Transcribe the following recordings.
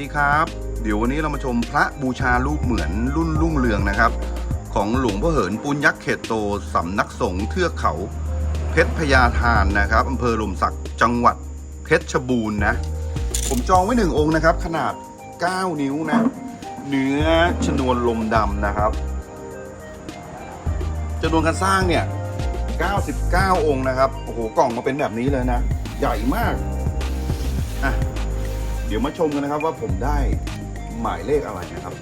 ดีครับ เดี๋ยววันนี้เรามาชมพระบูชารูปเหมือนรุ่นรุ่งเรืองนะครับ ของหลวงพ่อเหินปุญยักษ์เขตโตสำนักสงฆ์เทือกเขา เพชรพญาทานนะครับอำเภอลมสักดิ์จังหวัดเพชรบูรณ์นะ ผมจองไว้หนึ่งองค์นะครับ ขนาด 9 นิ้วนะ เนื้อชนวนลมดำนะครับจำนวนการสร้างเนี่ย 99 องค์นะครับ โอ้โห กล่องมาเป็นแบบนี้เลยนะ ใหญ่มาก อะ เดี๋ยวมาชมกันนะครับว่าผมได้หมายเลขอะไรนะครับ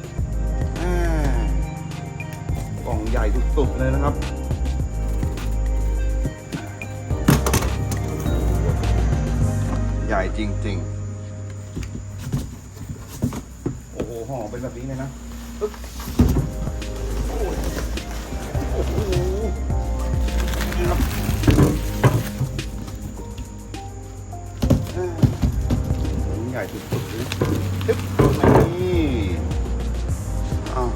กล่องใหญ่สุดๆเลยนะครับใหญ่จริง ๆ โอ้โหห่อเป็นแบบนี้เลยนะ หญ่สุดๆเลยปึ๊บนี่อ้าว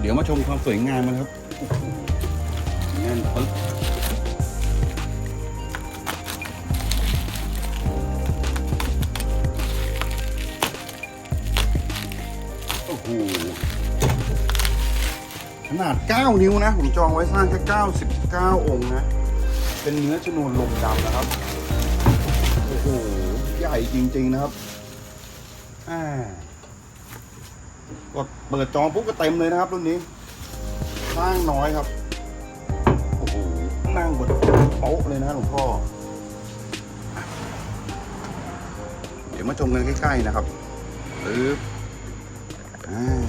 เดี๋ยวมาชมความสวยงามกันครับโอ้โหแน่นปึ๊บโอ้โหขนาด 9 นิ้วนะ ผมจองไว้สร้างแค่ 99 องค์นะ เป็นเนื้อชนวนลมดำนะครับ โอ้โห ใหญ่จริง ๆนะครับอ่ากดเปิดจองปุ๊บก็เต็มเลยนะครับรุ่นนี้สร้างน้อยครับ โอ้โห นั่งบนโต๊ะเลยนะหลวงพ่อ เดี๋ยวมาชมกันใกล้ๆนะครับปึ๊บอ่า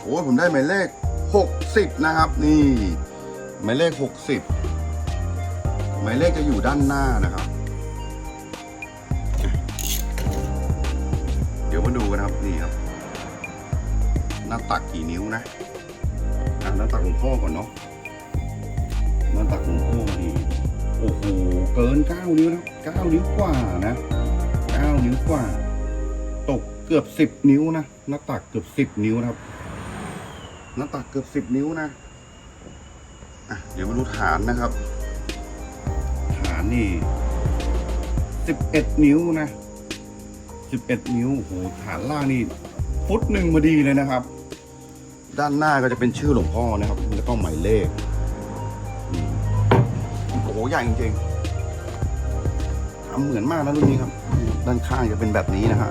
โอ้ผมได้หมายเลขหกสิบนะครับ นี่ หมายเลขหกสิบหมายเลขจะอยู่ด้านหน้านะครับ เดี๋ยวมาดูกันครับนี่ครับ หน้าตักกี่นิ้วนะหน้าตักหลวงพ่อก่อนเนาะหน้าตักหลวงพ่อนี่โอ้โหเกินเก้านิ้วนะเก้านิ้วกว่านะเก้านิ้วกว่า ตกเกือบสิบนิ้วนะหน้าตักเกือบสิบนิ้วนะครับหน้าตักเกือบสิบนิ้วนะ เดี๋ยวมาดูฐานนะครับ ฐานนี่สิบเอ็ดนิ้วนะสิบเอ็ดนิ้วโอ้โหฐานล่างนี่ฟุตหนึ่งพอดีเลยนะครับ ด้านหน้าก็จะเป็นชื่อหลวงพ่อนะครับแล้วก็หมายเลขโอ้โหใหญ่จริงๆทำเหมือนมากนะรุ่นนี้ครับ ด้านข้างจะเป็นแบบนี้นะฮะ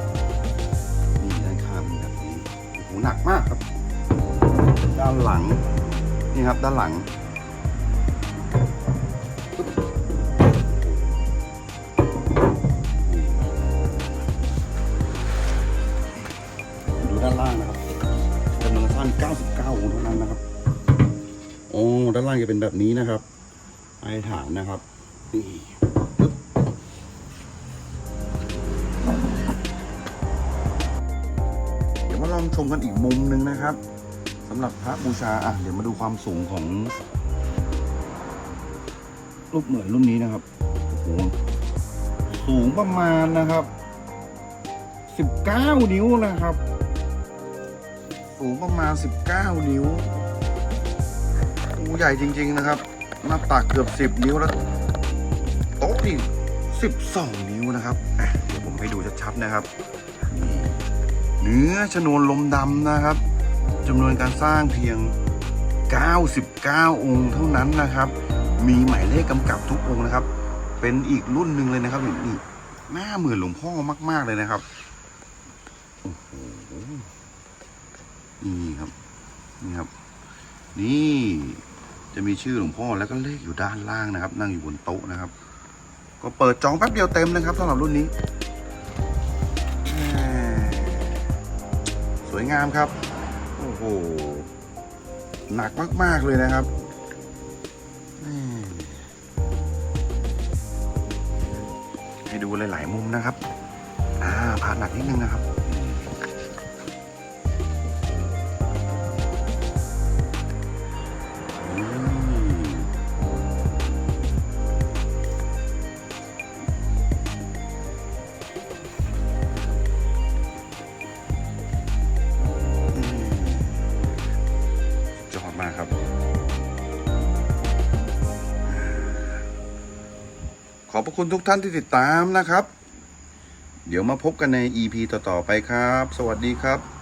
นี่ด้านข้างเป็นแบบนี้โอ้โหหนักมากครับ ด้านหลังนี่ครับ ด้านหลัง ล่างจะเป็นแบบนี้นะครับ ไอฐานนะครับนี่ปึ๊บเดี๋ยวมาลองชมกันอีกมุมหนึ่งนะครับสำหรับพระบูชาอะเดี๋ยวมาดูความสูงของรูปเหมือนรุ่นนี้นะครับโอ้โหสูงประมาณนะครับ19 นิ้วนะครับ สูงประมาณ 19 นิ้วโอ้ ใหญ่จริง ๆ นะครับ หน้าตักเกือบ 10 นิ้วแล้วโต๊ะนี่12 นิ้วนะครับเดี๋ยวผมให้ดูชัดๆนะครับเนื้อชนวนลมดำนะครับจำนวนการสร้างเพียง 99 องค์เท่านั้นนะครับ มีหมายเลขกำกับทุกองค์นะครับ เป็นอีกรุ่นหนึ่งเลยนะครับนี่หน้าเหมือนหลวงพ่อมาก ๆ เลยนะครับโอ้โหนี่ครับ นี่ครับ นี่ จะมีชื่อหลวงพ่อแล้วก็เลขอยู่ด้านล่างนะครับ นั่งอยู่บนโต๊ะนะครับ ก็เปิดจองแป๊บเดียวเต็มนะครับสำหรับรุ่นนี้ สวยงามครับ โอ้โห หนักมาก ๆ เลยนะครับให้ดูหลาย ๆ มุมนะครับ อ่าผ่านหนักนิดนึงนะครับ อบพระคุณทุกท่านที่ติดตามนะครับ เดี๋ยวมาพบกันใน EP ต่อ ๆ ไปครับ สวัสดีครับ